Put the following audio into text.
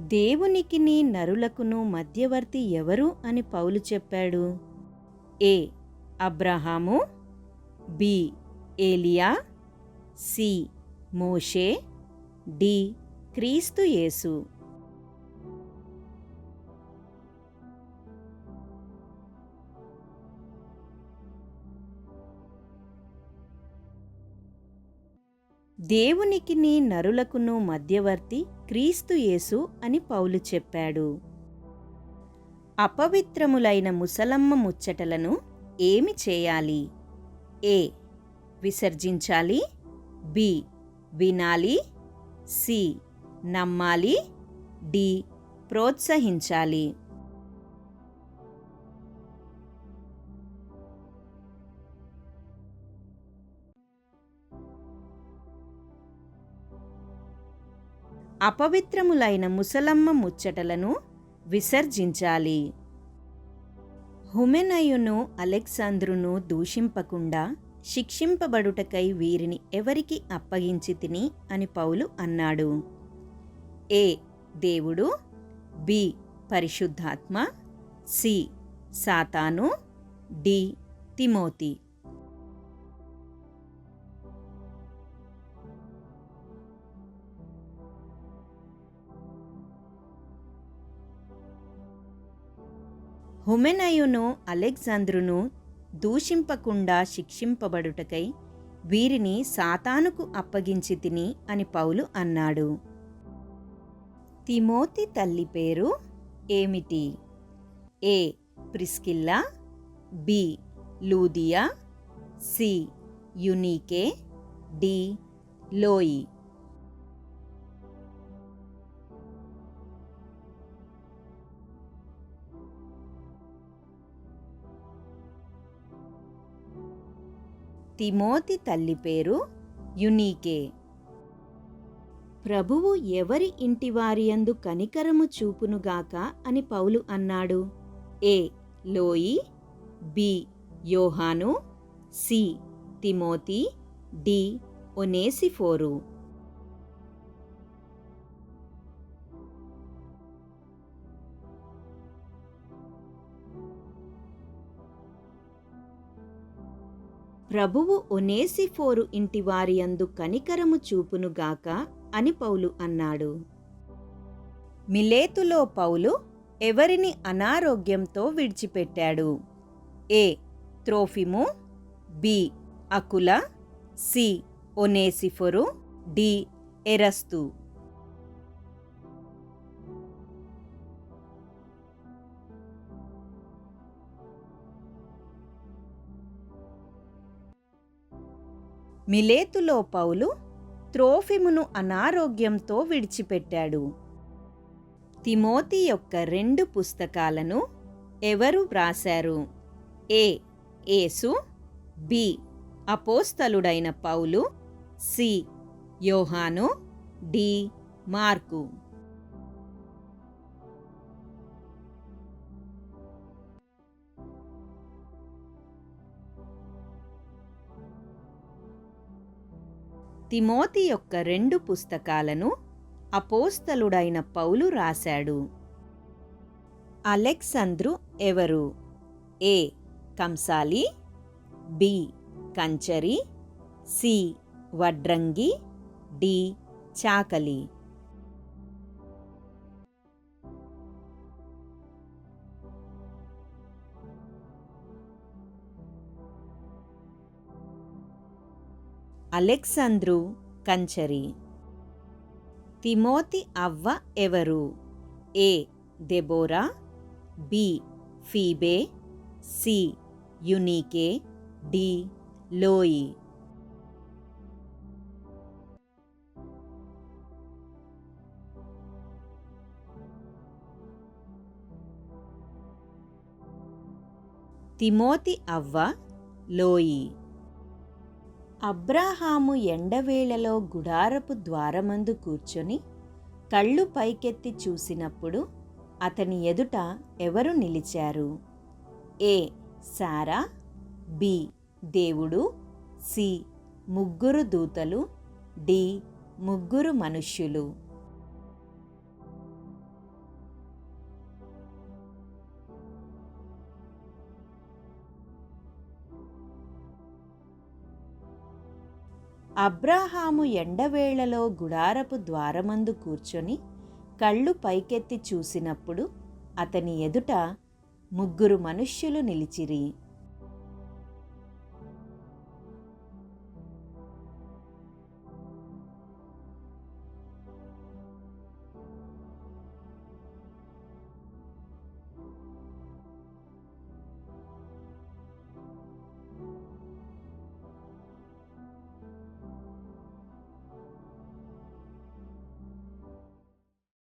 దేవునికిని నరులకును మధ్యవర్తి ఎవరు అని పౌలు చెప్పాడు? ఏ. అబ్రహాము. బి. ఏలియా. సి. మోషే. డి. క్రీస్తు యేసు. దేవునికిని నరులకును మధ్యవర్తి క్రీస్తు యేసు అని పౌలు చెప్పాడు. అపవిత్రములైన ముసలమ్మ ముచ్చటలను ఏమి చేయాలి? ఏ. విసర్జించాలి? బి. వినాలి? సి. నమ్మాలి? డి. ప్రోత్సహించాలి? అపవిత్రములైన ముసలమ్మ ముచ్చటలను విసర్జించాలి. హుమెనయును అలెగ్జాంద్రును దూషింపకుండా శిక్షింపబడుటకై వీరిని ఎవరికి అప్పగించి తిని అని పౌలు అన్నాడు. ఏ దేవుడు? బి పరిశుద్ధాత్మ? సి సాతాను? D Timothy? హుమెనయును అలెగ్జాంద్రును దూషింపకుండా శిక్షింపబడుటకై వీరిని సాతానుకు అప్పగించి తిని అని పౌలు అన్నాడు. తిమోతి తల్లి పేరు ఏమిటి? A. Priscilla. B. లూదియా. C. Eunice. D. లోయి. తిమోతి తల్లి పేరు యునీకే. ప్రభువు ఎవరి ఇంటివారియందు కనికరము చూపునుగాక అని పౌలు అన్నాడు. ఏ. లోయి బి. యోహాను సి. Timothy D. ఒనేసిఫోరు. ప్రభువు ఒనేసిఫోరు ఇంటివారియందు కనికరము చూపునుగాక అని పౌలు అన్నాడు. మిలేతులో పౌలు ఎవరిని అనారోగ్యంతో విడిచిపెట్టాడు? ఏ. త్రోఫిము బి. అకుల సి. ఒనేసిఫోరు డి. ఎరస్తు. మిలేతులో పౌలు త్రోఫిమును అనారోగ్యంతో విడిచిపెట్టాడు. తిమోతి యొక్క రెండు పుస్తకాలను ఎవరు వ్రాశారు? ఏ. Yesu B. అపోస్తలుడైన పౌలు. సి. యోహాను. డి. మార్కు. తిమోతి యొక్క రెండు పుస్తకాలను అపోస్తలుడైన పౌలు రాశాడు. అలెక్సంద్రు ఎవరు? ఏ. కంసాలి బి. కంచరి సి. వడ్రంగి డి. చాకలి. అలెక్సాంద్రు కంచరి. తిమోతి అవ్వ ఎవరు? A. Deborah B. Phoebe. C. Eunice. D. లోయి. తిమోతి అవ్వ లోయి. అబ్రాహాము ఎండవేళలో గుడారపు ద్వారమందు కూర్చొని కళ్ళు పైకెత్తి చూసినప్పుడు అతని ఎదుట ఎవరు నిలిచారు? ఏ. సారా. బి. దేవుడు. సి. ముగ్గురు దూతలు. డి. ముగ్గురు మనుష్యులు. అబ్రాహాము ఎండవేళలో గుడారపు ద్వారమందు కూర్చొని కళ్ళు పైకెత్తి చూసినప్పుడు అతని ఎదుట ముగ్గురు మనుష్యులు నిలిచిరి.